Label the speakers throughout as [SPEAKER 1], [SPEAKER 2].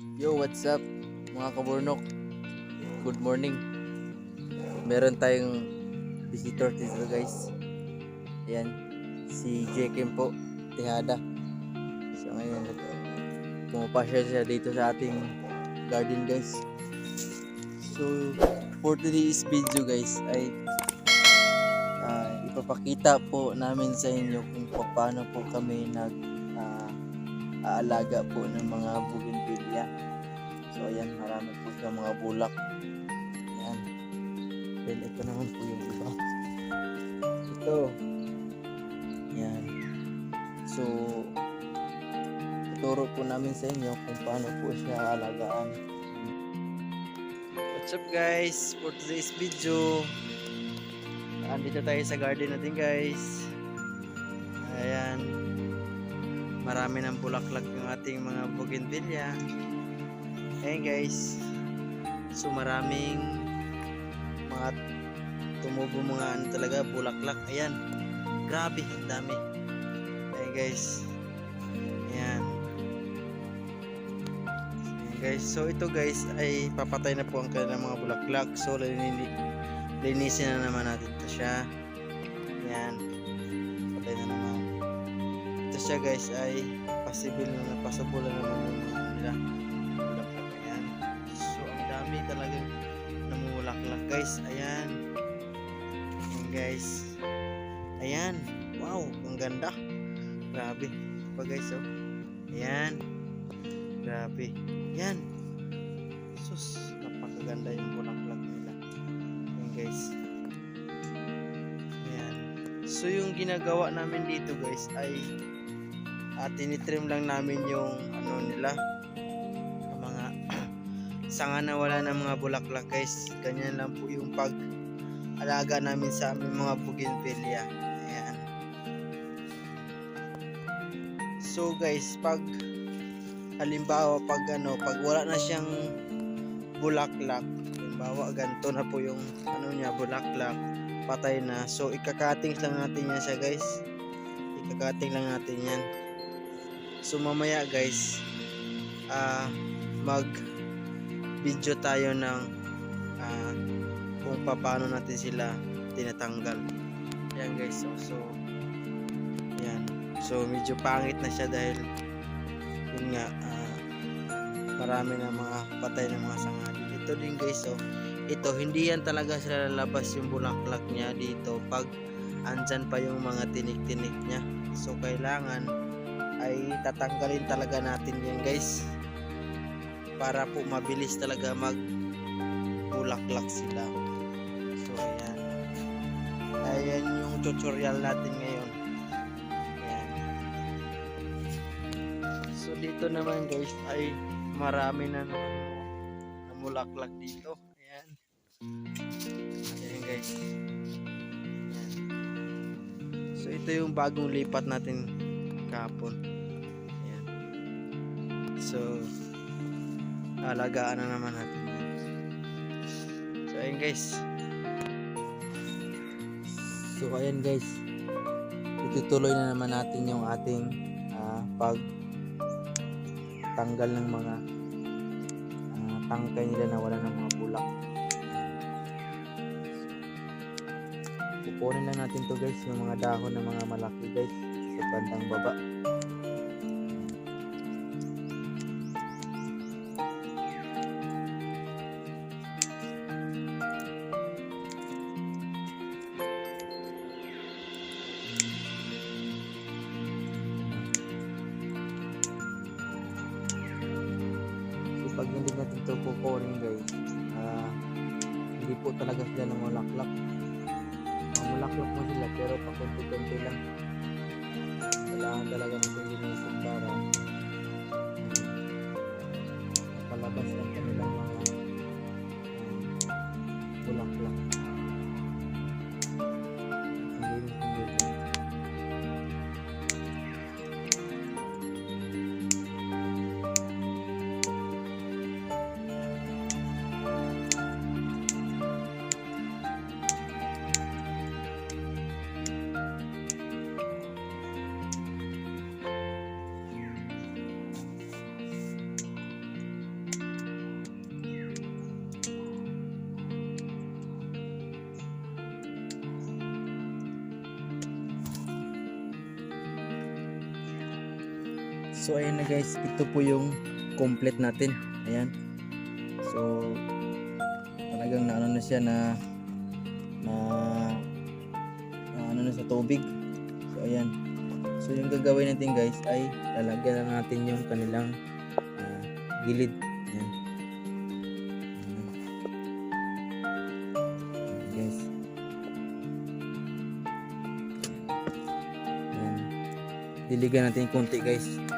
[SPEAKER 1] Yo, what's up mga kaburnok? Good morning. Meron tayong visitor dito guys. Ayan, si Jekim po, Tihada. So ngayon, pumapasya siya dito sa ating garden guys. So, for today's video guys ay ah, ipapakita po namin sa inyo kung paano po kami nag ah, aalaga po ng mga bougainvillea. So ayan, marami po siyang mga bulak. Ayan. Then ito naman po yung iba. Ito. Ayan. So, tuturo po namin sa inyo kung paano po siya alagaan. What's up guys? For today's video, andito tayo sa garden natin guys. Ayan marami ng bulaklak yung ating mga bougainvillea. Ayan guys. So maraming mga tumubo mga ano talaga bulaklak. Ayan. Grabe, ang dami. Ayan guys. Ayan. Ayan guys. So ito guys ay papatay na po ang kanilang mga bulaklak. So lini linisin na naman natin ito siya. Ayan. Siya guys ay possible na napasable na naman yung mga nila. Bulaklak ayan. So ang dami talagang namumulaklak guys. Ayan. Ayan guys. Ayan. Wow ang ganda. Grabe. Pa guys oh. Ayan. Grabe. Ayan. Sus napakaganda yung bulaklak nila. Ayan guys. Ayan. So yung ginagawa namin dito guys ay at tinitrim lang namin yung ano nila. Mga sanga na wala ng mga bulaklak guys. Ganyan lang po yung pag alaga namin sa aming mga bougainvillea ayan. So guys pag halimbawa pag ano pag wala na siyang bulaklak halimbawa ganito na po yung ano niya bulaklak patay na. So ikakating lang natin yan siya guys. Ikakating lang natin yan So mamaya guys, ah mag video tayo ng ah, kung paano natin sila tinatanggal. Yan guys, so, so yan. So medyo pangit na siya dahil yun nga ah, marami na mga patay na mga sanga. Ito din guys, so ito hindi yan talaga sila lalabas yung bulaklak niya dito pag andyan pa yung mga tinik-tinik niya. So kailangan ay tatanggalin talaga natin yan guys. Para po mabilis talaga mag bulaklak sila. So ayan. Ayan yung tutorial natin ngayon. Ayan. So dito naman guys ay marami na namulaklak dito. Ayan. Ayan guys. Ayan. so ito yung bagong lipat natin kahapon. Ayan. So, alagaan na naman natin. So, ayun guys. So, ayan guys. Itutuloy na naman natin yung ating ah, pag tanggal ng mga ah, tangkay nila na wala ng mga bulak. Kukunin lang natin to guys, yung mga dahon ng mga malaki guys bandang baba. Pag hindi natin ito kukunin guys, ah, hindi po talaga sila namulaklak. Mamulaklak mo sila pero pakunti-kunti lang kailangan talaga natin linisin para palabas ang So ayun na guys, ito po yung complete natin. Ayan. So talagang na ano na siya na na, na na sa tubig. So ayan. So yung gagawin natin guys ay lalagyan na natin yung kanilang ah, gilid. Ayan. Ayan. Ayan, guys. Ayan. Diligan natin konti guys.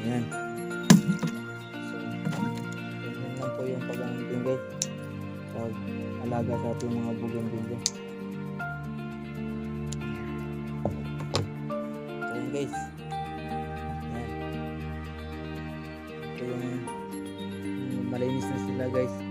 [SPEAKER 1] Ayan. So, ganyan lang po yung pag-aangkin guys. Pag alaga sa ating mga bougainvillea. So yun guys. Ayan. Yung, yung malinis na sila guys.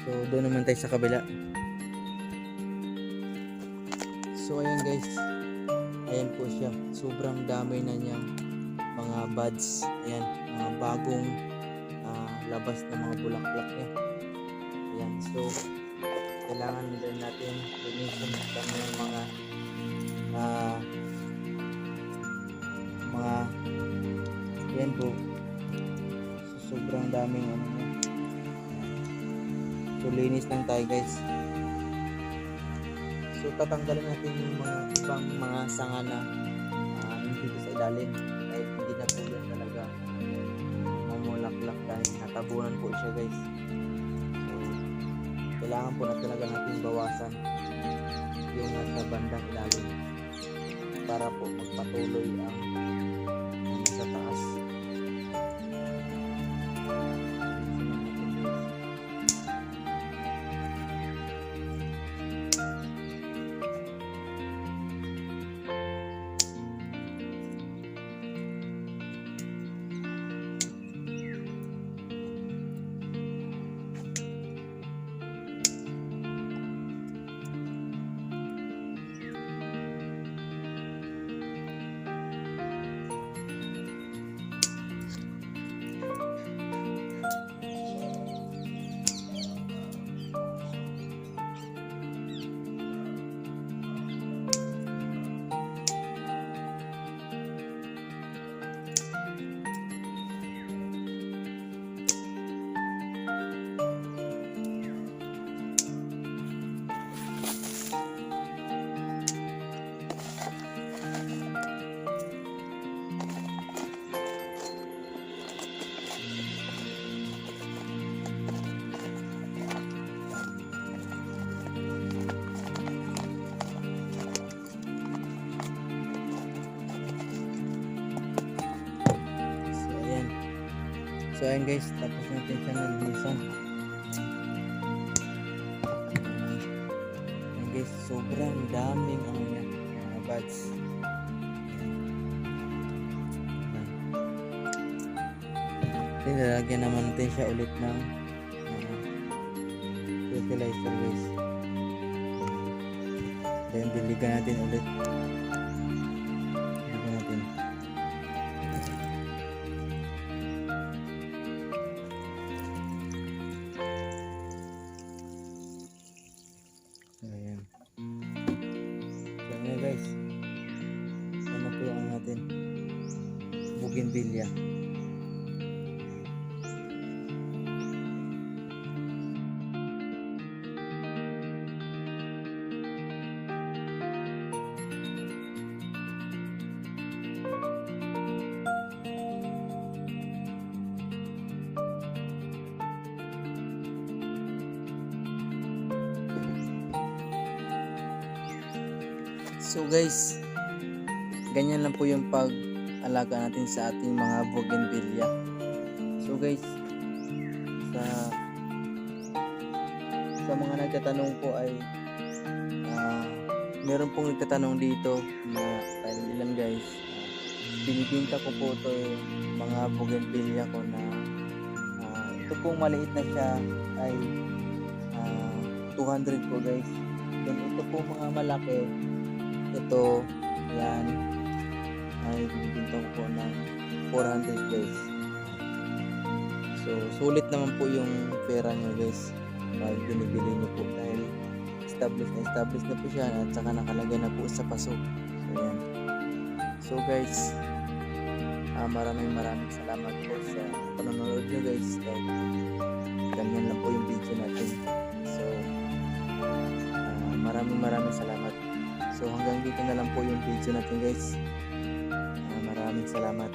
[SPEAKER 1] So doon naman tayo sa kabila. So ayan guys. Ayan po siya. Sobrang dami na niyang mga buds. Ayan, mga bagong ah, labas na mga bulaklak niya. Ayan, so kailangan din natin linisin kanyang mga ah, mga yan po so, sobrang daming ano. So linis lang tayo guys. So tatanggalin natin yung mga ibang mga sanga na ah, hindi sa ilalim. Kahit hindi na po yan talaga mamulaklak dahil natabunan po siya guys. So kailangan po na talaga natin bawasan yung nasa bandang ilalim para po magpatuloy ang So ayan guys, tapos natin siya nalinisan. Ayan guys, sobrang daming ano niya, mga buds. Lalagyan naman natin siya ulit ng uh, fertilizer guys. Then diligan natin ulit. So guys, ganyan lang po yung pag-alaga natin sa ating mga bougainvillea. So guys, sa sa mga nagtatanong po ay ah, meron pong nagtatanong dito na tayo ilan guys ah, binibinta ko po to mga bougainvillea ko na ah, ito pong maliit na siya ay ah, 200 po guys then ito po mga malaki ito yan. Ay binibinta ko po ng 400 guys. So sulit naman po yung pera nyo guys. Pag binibili nyo po dahil established na established na po siya at saka nakalagay na po sa paso. So yan. So guys ah, maraming maraming salamat po sa panonood nyo guys. Kahit ganyan lang po yung video natin. So ah, maraming maraming salamat so hanggang dito na lang po yung video natin guys. Ah, maraming salamat